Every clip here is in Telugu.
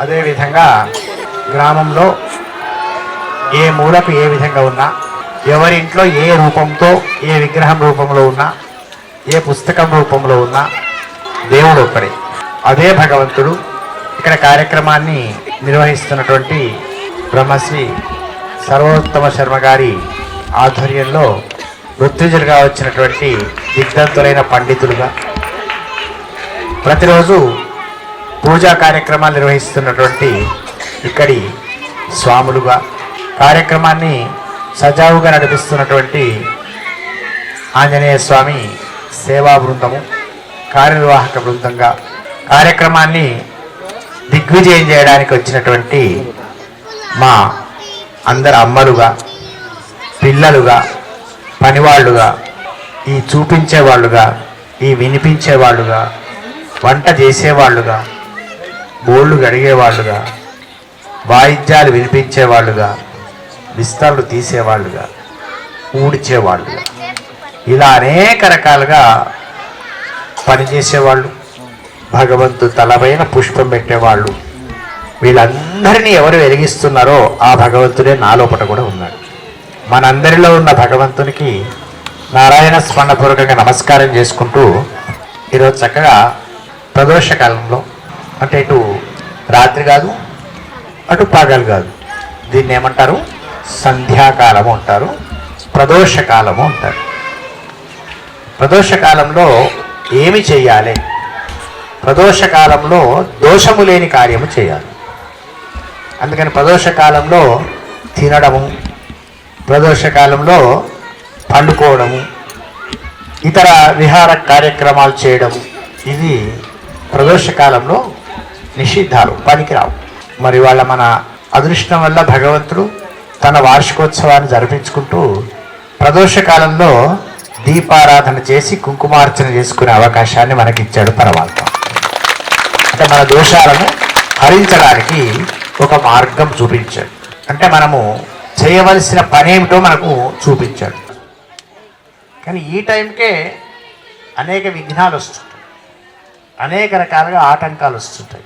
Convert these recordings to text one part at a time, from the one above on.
అదేవిధంగా గ్రామంలో ఏ మూలకు ఏ విధంగా ఉన్నా ఎవరింట్లో ఏ రూపంతో ఏ విగ్రహం రూపంలో ఉన్నా ఏ పుస్తకం రూపంలో ఉన్నా దేవుడు ఒక్కడే. అదే భగవంతుడు ఇక్కడ కార్యక్రమాన్ని నిర్వహిస్తున్నటువంటి బ్రహ్మశ్రీ సర్వోత్తమ శర్మ గారి ఆధ్వర్యంలో మృత్యుజులుగా వచ్చినటువంటి దిగ్ధంతులైన పండితులుగా ప్రతిరోజు పూజా కార్యక్రమాలు నిర్వహిస్తున్నటువంటి ఇక్కడి స్వాములుగా కార్యక్రమాన్ని సజావుగా నడిపిస్తున్నటువంటి ఆంజనేయ స్వామి సేవా బృందము కార్యనిర్వాహక బృందంగా కార్యక్రమాన్ని దిగ్విజయం చేయడానికి వచ్చినటువంటి మా అందరు అమ్మలుగా పిల్లలుగా పనివాళ్ళుగా ఈ చూపించేవాళ్ళుగా ఈ వినిపించేవాళ్ళుగా వంట చేసేవాళ్ళుగా బోళ్ళు గడిగేవాళ్ళుగా వాయిద్యాలు వినిపించేవాళ్ళుగా విస్తరలు తీసేవాళ్ళుగా ఊడ్చేవాళ్ళుగా. ఇలా అనేక రకాలుగా పనిచేసేవాళ్ళు భగవంతు తలపైన పుష్పం పెట్టేవాళ్ళు. వీళ్ళందరినీ ఎవరు వెలిగిస్తున్నారో ఆ భగవంతుడే నాలోపట కూడా ఉన్నాడు. మనందరిలో ఉన్న భగవంతునికి నారాయణ స్మరణపూర్వకంగా నమస్కారం చేసుకుంటూ ఈరోజు చక్కగా ప్రదోష కాలంలో అంటే ఇటు రాత్రి కాదు అటు పగలు కాదు. దీన్ని ఏమంటారు? సంధ్యాకాలము అంటారు ప్రదోషకాలము అంటారు. ప్రదోషకాలంలో ఏమి చేయాలి? ప్రదోషకాలంలో దోషము లేని కార్యము చేయాలి. అందుకని ప్రదోషకాలంలో తినడము ప్రదోషకాలంలో పండుకోవడము ఇతర విహార కార్యక్రమాలు చేయడం ఇది ప్రదోషకాలంలో నిషిద్ధాలు పనికిరావు. మరి వాళ్ళ మన అదృష్టం వల్ల భగవంతుడు తన వార్షికోత్సవాన్ని జరిపించుకుంటూ ప్రదోషకాలంలో దీపారాధన చేసి కుంకుమార్చన చేసుకునే అవకాశాన్ని మనకిచ్చాడు పరమాత్మ. అంటే మన దోషాలను హరించడానికి ఒక మార్గం చూపించాడు. అంటే మనము చేయవలసిన పనేమిటో మనకు చూపించాడు. కానీ ఈ టైంకే అనేక విఘ్నాలు వస్తుంటాయి అనేక రకాలుగా ఆటంకాలు వస్తుంటాయి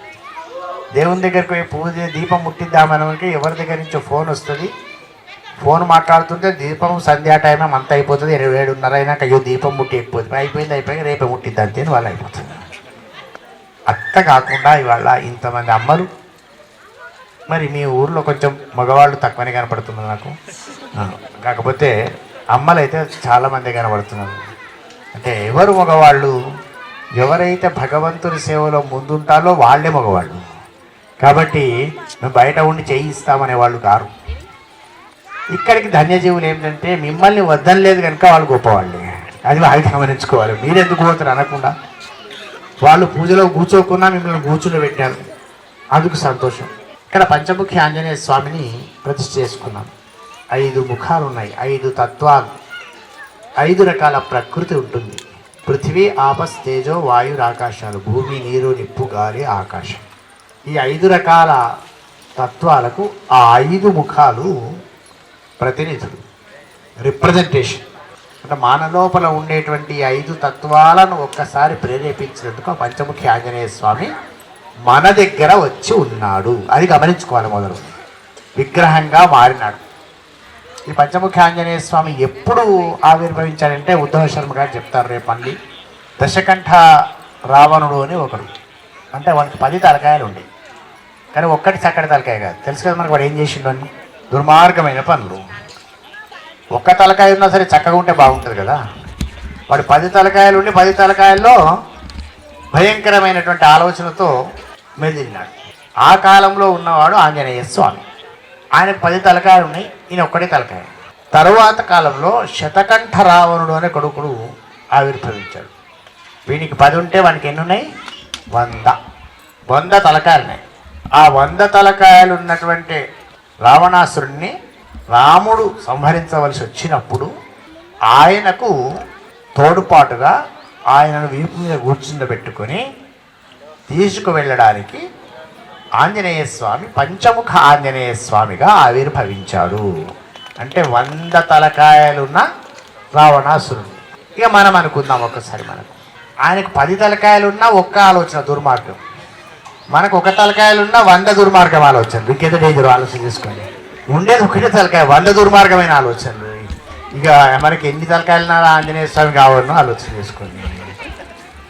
దేవుని దగ్గరికి పోయి పూజ దీపం ముట్టిద్దామనకి ఎవరి దగ్గర నుంచో ఫోన్ వస్తుంది. ఫోన్ మాట్లాడుతుంటే దీపం సంధ్యా టైం అంత అయిపోతుంది. ఇరవై ఏడున్నర అయినాక అయ్యో దీపం ముట్టి అయిపోతుంది అయిపోయింది అయిపోయి రేపే ముట్టిద్ది అంతే వాళ్ళు అయిపోతుంది అత్త కాకుండా ఇవాళ ఇంతమంది అమ్మలు. మరి మీ ఊర్లో కొంచెం మగవాళ్ళు తక్కువనే కనపడుతున్నారు నాకు. కాకపోతే అమ్మలైతే చాలామంది కనబడుతున్నారు అంటే ఎవరు మగవాళ్ళు? ఎవరైతే భగవంతుని సేవలో ముందుంటారో వాళ్ళే మగవాళ్ళు. కాబట్టి మేము బయట ఉండి చేయిస్తామనే వాళ్ళు కారు. ఇక్కడికి ధన్యజీవులు ఏంటంటే మిమ్మల్ని వద్దనలేదు కనుక వాళ్ళు గొప్పవాళ్ళే. అది వాళ్ళు గమనించుకోవాలి. మీరెందుకు పోతారు అనకుండా? వాళ్ళు పూజలో కూర్చోకున్నా మిమ్మల్ని కూర్చుని పెట్టారు. అందుకు సంతోషం. ఇక్కడ పంచముఖి ఆంజనేయ స్వామిని ప్రతిష్ఠ చేసుకున్నాం. ఐదు ముఖాలు ఉన్నాయి ఐదు తత్వాలు. ఐదు రకాల ప్రకృతి ఉంటుంది. పృథివీ ఆపస్ తేజో వాయు ఆకాశాలు. భూమి నీరు నిప్పు గాలి ఆకాశం. ఈ ఐదు రకాల తత్వాలకు ఆ ఐదు ముఖాలు ప్రతినిధులు. రిప్రజెంటేషన్ అంటే మన లోపల ఉండేటువంటి ఐదు తత్వాలను ఒక్కసారి ప్రేరేపించినందుకు ఆ పంచముఖి ఆంజనేయ స్వామి మన దగ్గర వచ్చి ఉన్నాడు. అది గమనించుకోవాలి మొదలు. విగ్రహంగా మారినాడు. ఈ పంచముఖి ఆంజనేయ స్వామి ఎప్పుడు ఆవిర్భవించాడంటే ఉద్ధవ శర్మ గారు చెప్తారు రేపు మళ్ళీ. దశకంఠ రావణుడు అని ఒకడు. అంటే వానికి పది తలకాయలు ఉండే. కానీ ఒక్కటి చక్కటి తలకాయ కాదు. తెలుసు కదా మనకు వాడు ఏం చేసిండు అని? దుర్మార్గమైన పనులు. ఒక్క తలకాయ ఉన్నా సరే చక్కగా ఉంటే బాగుంటుంది కదా. వాడు పది తలకాయలు ఉండి పది తలకాయల్లో భయంకరమైనటువంటి ఆలోచనతో మెదిలినాడు. ఆ కాలంలో ఉన్నవాడు ఆంజనేయ స్వామి. ఆయన పది తలకాయలు ఉన్నాయి ఈయన ఒక్కడే తలకాయ. తరువాత కాలంలో శతకంఠ రావణుడు అనే కొడుకుడు ఆవిర్భవించాడు. వీనికి పది ఉంటే వానికి ఎన్ని ఉన్నాయి? వంద. వంద తలకాయలు ఉన్నాయి ఆ వంద తలకాయలు ఉన్నటువంటి రావణాసురుణ్ణి రాముడు సంహరించవలసి వచ్చినప్పుడు ఆయనకు తోడుపాటుగా ఆయనను వీపు మీద కూర్చుండబెట్టుకొని తీసుకువెళ్ళడానికి ఆంజనేయ స్వామి పంచముఖ ఆంజనేయ స్వామిగా ఆవిర్భవించాడు. అంటే వంద తలకాయలున్న రావణాసురుడు ఇక మనం అనుకుందాం ఒక్కసారి మనకు. ఆయనకు పది తలకాయలున్నా ఒక్క ఆలోచన దుర్మార్గం. మనకు ఒక తలకాయలున్న వంద దుర్మార్గం ఆలోచనలు. ఇంకేదో డేంజర్ ఆలోచన చేసుకోండి. ఉండేది ఒకటే తలకాయ వంద దుర్మార్గమైన ఆలోచనలు. ఇక మనకి ఎన్ని తలకాయలున్నా ఆంజనేయ స్వామి కావాలనో ఆలోచన చేసుకోండి.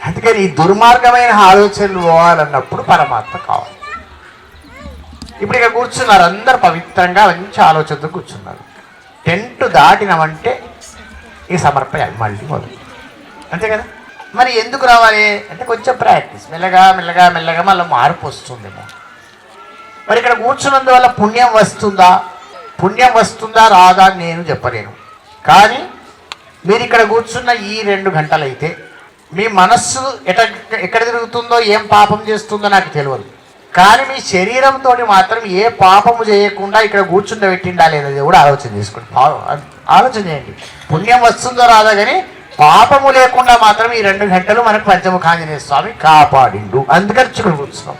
అందుకని ఈ దుర్మార్గమైన ఆలోచనలు పోవాలన్నప్పుడు పరమాత్మ కావాలి. ఇప్పుడు ఇక కూర్చున్నారు అందరు పవిత్రంగా మంచి ఆలోచనతో కూర్చున్నారు. టెంట్ దాటినామంటే ఈ సమర్పణ మళ్ళీ మొదలు. అంతే కదా? మరి ఎందుకు రావాలి? అంటే కొంచెం ప్రాక్టీస్. మెల్లగా మెల్లగా మెల్లగా మళ్ళీ మార్పు వస్తుందేమో. మరి ఇక్కడ కూర్చున్నందువల్ల పుణ్యం వస్తుందా? పుణ్యం వస్తుందా? రాదా? అని నేను చెప్పలేను. కానీ మీరు ఇక్కడ కూర్చున్న ఈ రెండు గంటలైతే మీ మనస్సు ఎట ఎక్కడ తిరుగుతుందో ఏం పాపం చేస్తుందో నాకు తెలియదు. కానీ మీ శరీరంతో మాత్రం ఏ పాపము చేయకుండా ఇక్కడ కూర్చుండ పెట్టిండా లేదది కూడా ఆలోచన చేసుకోండి. ఆలోచన చేయండి. పుణ్యం వస్తుందో రాదా కానీ పాపము లేకుండా మాత్రం ఈ రెండు గంటలు మనకు పంచముఖాంజనేయ స్వామి కాపాడిండు. అందుకని ఇక్కడ కూర్చున్నాం.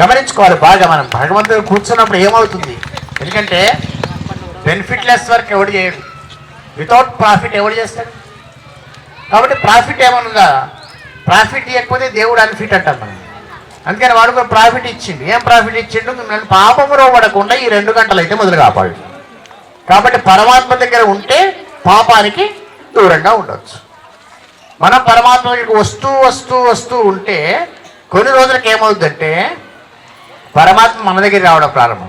గమనించుకోవాలి బాగా మనం భగవంతుడు కూర్చున్నప్పుడు ఏమవుతుంది? ఎందుకంటే బెనిఫిట్లెస్ వర్క్ ఎవడు చేయడు. వితౌట్ ప్రాఫిట్ ఎవడు చేస్తాడు? కాబట్టి ప్రాఫిట్ ఏమనుందా? ప్రాఫిట్ ఇవ్వకపోతే దేవుడు అన్ఫిట్ అంటాం మనం. అందుకని వాడు కూడా ప్రాఫిట్ ఇచ్చిండు. ఏం ప్రాఫిట్ ఇచ్చిండు? నన్ను పాపములో పడకుండా ఈ రెండు గంటలు అయితే మొదలు కాపాడు. కాబట్టి పరమాత్మ దగ్గర ఉంటే పాపానికి దూరంగా ఉండొచ్చు. మనం పరమాత్మ దగ్గరికి వస్తూ వస్తూ వస్తూ ఉంటే కొన్ని రోజులకి ఏమవుతుందంటే పరమాత్మ మన దగ్గర రావడం ప్రారంభం